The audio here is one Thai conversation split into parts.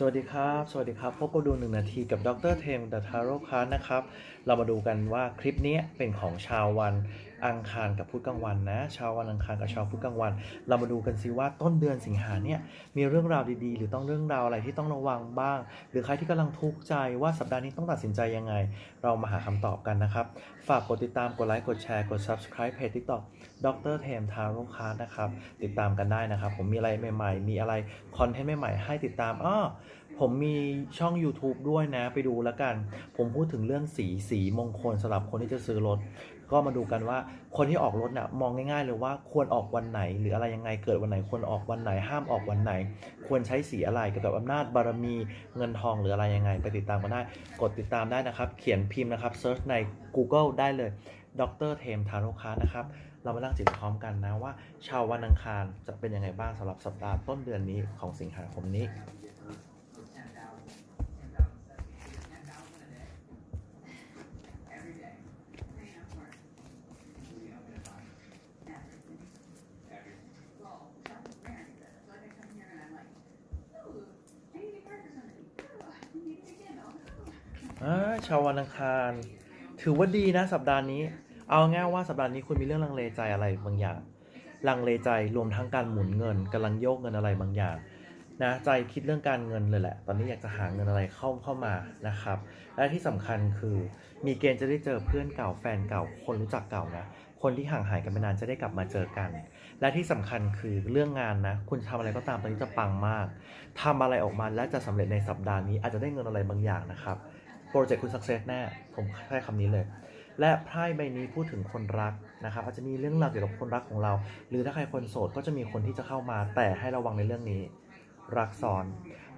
สวัสดีครับ สวัสดีครับ พบกับดูหนึ่งนาทีกับดรเทมดัทาโรคานะครับ เรามาดูกันว่าคลิปนี้เป็นของชาววัน อังคารกับพุธกลางวันนะชาววันอังคารกับชาวพุธกลางวัน เรามาดูกันซิว่าต้นเดือนสิงหาเนี่ยมีเรื่องราวดีๆ หรือต้องเรื่องราวอะไรที่ต้องระวังบ้าง หรือใครที่กำลังทุกข์ใจว่าสัปดาห์นี้ต้องตัดสินใจยังไง เรามาหาคำตอบกันนะครับ ฝากกดติดตามกดไลค์กดแชร์กด subscribe เพจ TikTok ดรเทมทาโร่คาร์นะครับติดตามกันได้นะครับ ผมมีอะไรใหม่ ๆ มีอะไรคอนเทนต์ใหม่ๆให้ติดตามอ้อ ผมมีช่อง YouTube ด้วยนะไปดูแล้วกัน ผมพูดถึงเรื่องสีสีมงคลสำหรับคนที่จะซื้อรถ ก็มาดูกันว่าคนที่ออกรถเนี่ยมองง่าย ๆ เลยว่าควรออกวันไหน หรืออะไรยังไงเกิดวันไหนควรออกวันไหนห้ามออกวันไหน ควรใช้สีอะไรเกี่ยวกับอำนาจบารมีเงินทองหรืออะไรยังไง ไปติดตามกันได้ กดติดตามได้นะครับ เขียนพิมพ์นะครับเซิร์ชใน Google ได้เลยดรเทมทาโรคานะครับ เรามาตั้งจิตพร้อมกันนะว่าชาววันอังคารจะเป็นยังไงบ้างสำหรับสัปดาห์ต้นเดือนนี้ของสิงหาคมนี้ อ่าชาววันอังคาร ถือว่าดีนะ สัปดาห์นี้ เอาง่ายว่าสัปดาห์นี้คุณมีเรื่องลังเลใจอะไรบางอย่าง ลังเลใจรวมทั้งการหมุนเงินกำลังโยกเงินอะไรบางอย่างนะใจคิดเรื่องการเงินเลยแหละ ตอนนี้อยากจะหาเงินอะไรเข้าเข้ามานะครับ และที่สำคัญคือมีเกณฑ์จะได้เจอเพื่อนเก่าแฟนเก่า คนรู้จักเก่านะ คนที่ห่างหายกันไปนานจะได้กลับมาเจอกัน และที่สำคัญคือเรื่องงานนะ คุณทำอะไรก็ตามตอนนี้จะปังมากทำอะไรออกมาและจะสำเร็จในสัปดาห์นี้อาจจะได้เงินอะไรบางอย่างนะครับ โปรเจกต์คุณสักเซสแน่ ผมใช้คำนี้เลย และไพ่ใบนี้พูดถึงคนรักนะครับอาจจะมีเรื่องราวเกี่ยวกับคนรักของเรา หรือถ้าใครคนโสดก็จะมีคนที่จะเข้ามา แต่ให้ระวังในเรื่องนี้ รักซ้อน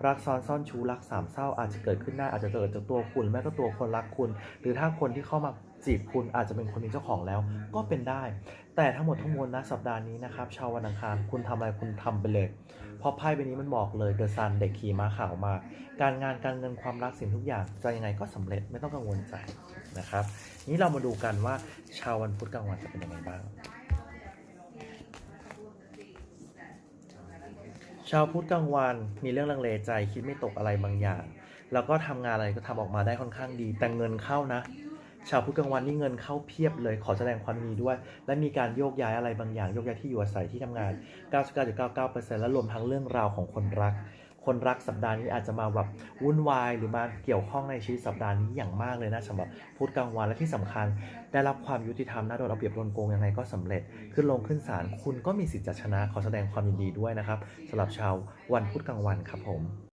รักซ้อนซ่อนชู้รักสามเศร้าอาจจะเกิดขึ้นได้อาจจะเกิดจากตัวคุณแม้ก็ตัวคนรักคุณ หรือถ้าคนที่เข้ามาจีบคุณอาจจะเป็นคนมีเจ้าของแล้วก็เป็นได้ แต่ทั้งหมดทั้งมวลนะสัปดาห์นี้นะครับชาววันอังคารคุณทำอะไรคุณทำไปเลย เพราะไพ่ใบนี้มันบอกเลยเดอะซันเด็กขี่ม้าขาวมา การงานการเงินความรักสิ่งทุกอย่างจะยังไงก็สำเร็จไม่ต้องกังวลใจนะครับ นี้เรามาดูกันว่าชาววันพุธกลางวันจะเป็นยังไงบ้าง ชาวพุธกลางวันมีเรื่องลังเลใจคิดไม่ตกอะไรบางอย่าง แล้วก็ทำงานอะไรก็ทำออกมาได้ค่อนข้างดี แต่เงินเข้านะ ชาวพุธกลางวันนี่เงินเข้าเพียบเลย ขอแสดงความดีด้วย และมีการโยกย้ายอะไรบางอย่าง โยกย้ายที่อยู่อาศัยที่ทำงาน 99.99%และรวมทั้งเรื่องราวของคนรัก คนรักสัปดาห์นี้อาจจะมาแบบวุ่นวายหรือมาเกี่ยวข้องในชีวิตสัปดาห์นี้อย่างมากเลยนะสำหรับพุธกลางวันและที่สำคัญ ได้รับความยุติธรรมน่าโดนเอาเปรียบโดนโกงยังไงก็สำเร็จ ขึ้นลงขึ้นศาลคุณก็มีสิทธิ์จะชนะขอแสดงความยินดีด้วยนะครับสำหรับชาววันพุธกลางวันครับผม